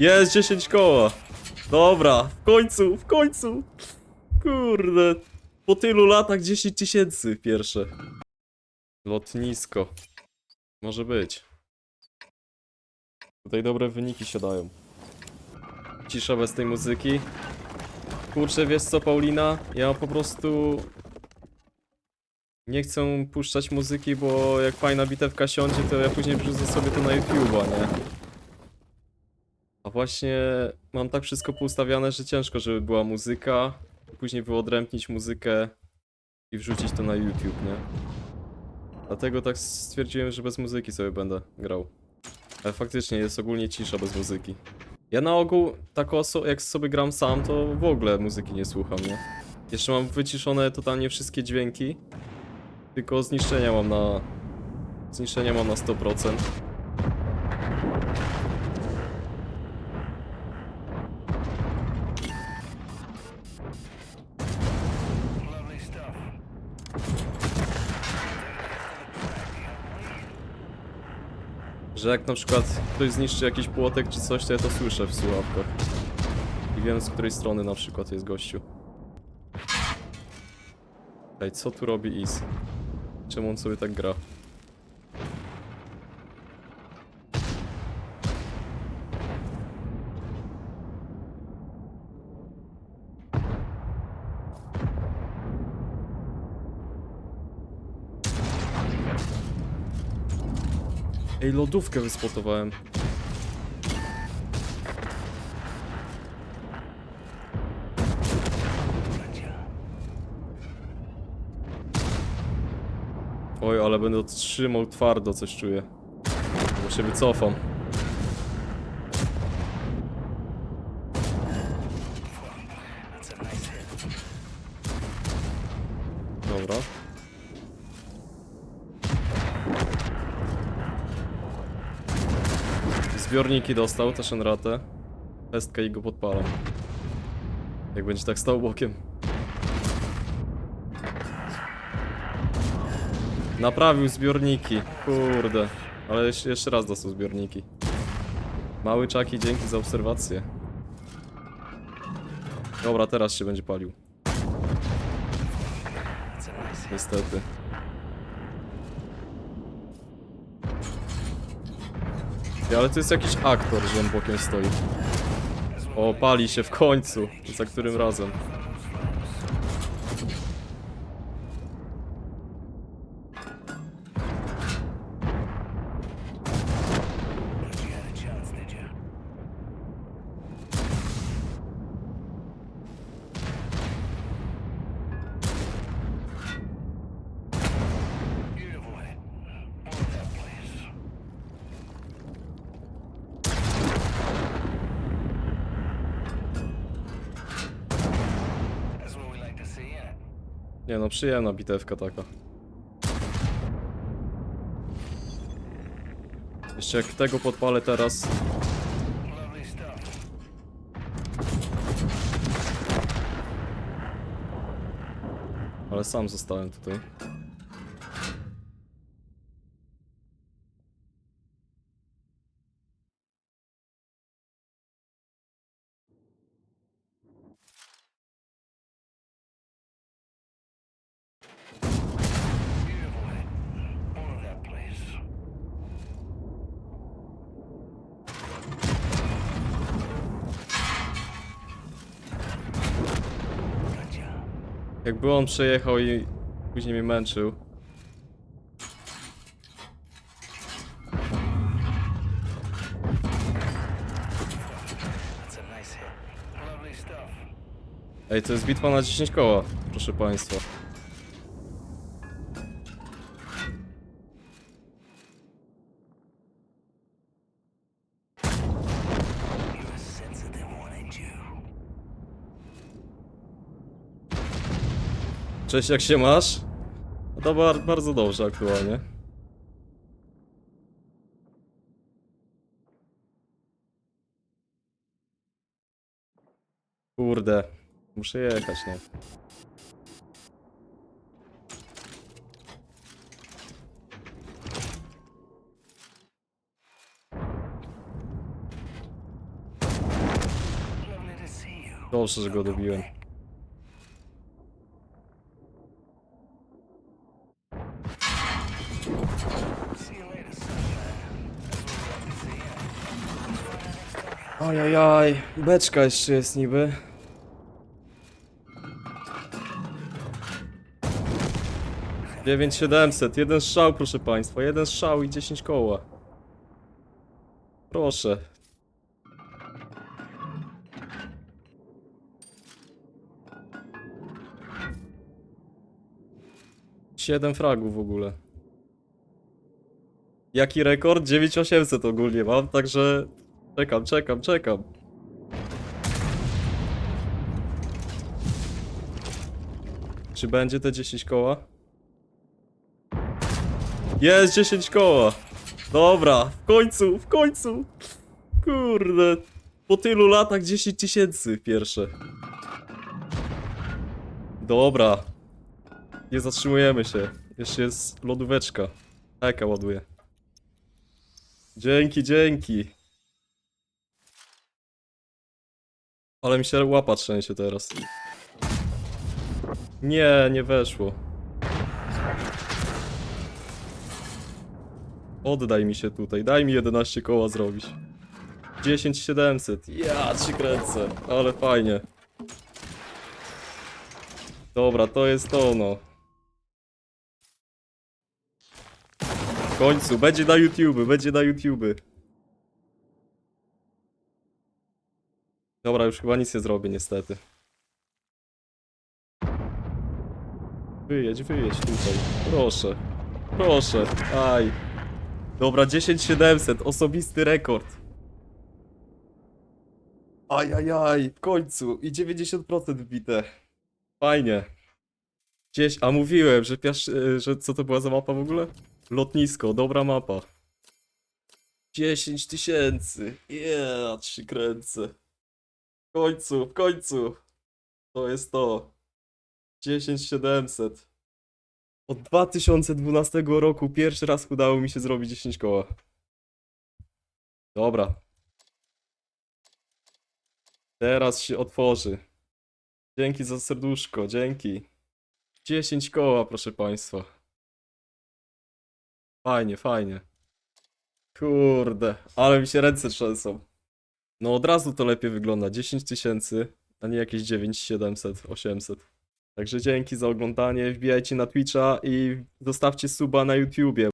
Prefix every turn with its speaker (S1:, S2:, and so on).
S1: Jest 10 koła. Dobra, w końcu, w końcu. Kurde. Po tylu latach 10 tysięcy pierwsze. Lotnisko. Może być. Tutaj dobre wyniki się dają. Cisza bez tej muzyki. Kurczę, wiesz co, Paulina? Ja po prostu... Nie chcę puszczać muzyki, bo jak fajna bitewka siądzie, to ja później wrzucę sobie to na YouTube'a, nie? Właśnie mam tak wszystko poustawiane, że ciężko, żeby była muzyka, później wyodrębnić muzykę i wrzucić to na YouTube, nie? Dlatego tak stwierdziłem, że bez muzyki sobie będę grał. Ale faktycznie jest ogólnie cisza bez muzyki. Ja na ogół, tak jak sobie gram sam, to w ogóle muzyki nie słucham, nie? Jeszcze mam wyciszone totalnie wszystkie dźwięki. Tylko zniszczenia mam na... Zniszczenia mam na 100%. Że jak na przykład ktoś zniszczy jakiś płotek czy coś, to ja to słyszę w słuchawkach. I wiem z której strony na przykład jest gościu. Ej, co tu robi Is? Czemu on sobie tak gra? Ej, lodówkę wyspotowałem. Oj, ale będę trzymał twardo, coś czuję. Bo się wycofam. Dobra. Zbiorniki dostał, też ratę. Pestkę i go podpalam. Jak będzie tak stał bokiem. Naprawił zbiorniki, kurde. Ale jeszcze, jeszcze raz dostał zbiorniki. Mały czaki, dzięki za obserwację. Dobra, teraz się będzie palił. Niestety. Ale to jest jakiś aktor, że on bokiem stoi. O, pali się w końcu. Za którym razem? Nie no, przyjemna bitewka taka. Jeszcze jak tego podpalę teraz, ale sam zostałem tutaj. Jakby on przejechał i później mnie męczył. Ej, to jest bitwa na 10 koła, proszę państwa. Cześć, jak się masz? No to bar bardzo dobrze aktualnie. Kurde, muszę jechać, nie? Dobrze, że go dobiłem. Ajajaj, beczka jeszcze jest niby. Dziewięć siedemset, jeden strzał proszę państwa, jeden strzał i 10 koła. Proszę. Siedem fragów w ogóle. Jaki rekord? 9800 ogólnie mam, także czekam, czekam, czekam. Czy będzie te 10 koła? Jest 10 koła! Dobra, w końcu, w końcu! Kurde, po tylu latach 10 tysięcy pierwsze. Dobra. Nie zatrzymujemy się. Jeszcze jest lodóweczka. Eka ładuje. Dzięki, dzięki. Ale mi się łapa trzęsie teraz. Nie, nie weszło. Oddaj mi się tutaj, daj mi 11 koła zrobić. 10700. Ja ci kręcę, ale fajnie. Dobra, to jest to no. W końcu, będzie na YouTube, będzie na YouTube. Dobra, już chyba nic nie zrobię niestety. Wyjedź, wyjedź tutaj. Proszę. Proszę. Aj. Dobra, 10700, osobisty rekord. Ajajaj, w końcu. I 90% wbite. Fajnie. Gdzieś, a mówiłem, że piasz, e, że co to była za mapa w ogóle? Lotnisko, dobra mapa. 10 tysięcy. Yeah, trzy kręcę. W końcu, w końcu. To jest to. 10700. Od 2012 roku pierwszy raz udało mi się zrobić 10 koła. Dobra. Teraz się otworzy. Dzięki za serduszko, dzięki. 10 koła, proszę państwa. Fajnie, fajnie. Kurde, ale mi się ręce trzęsą. No od razu to lepiej wygląda. 10 tysięcy, a nie jakieś 9700, 800. Także dzięki za oglądanie, wbijajcie na Twitcha i zostawcie suba na YouTubie.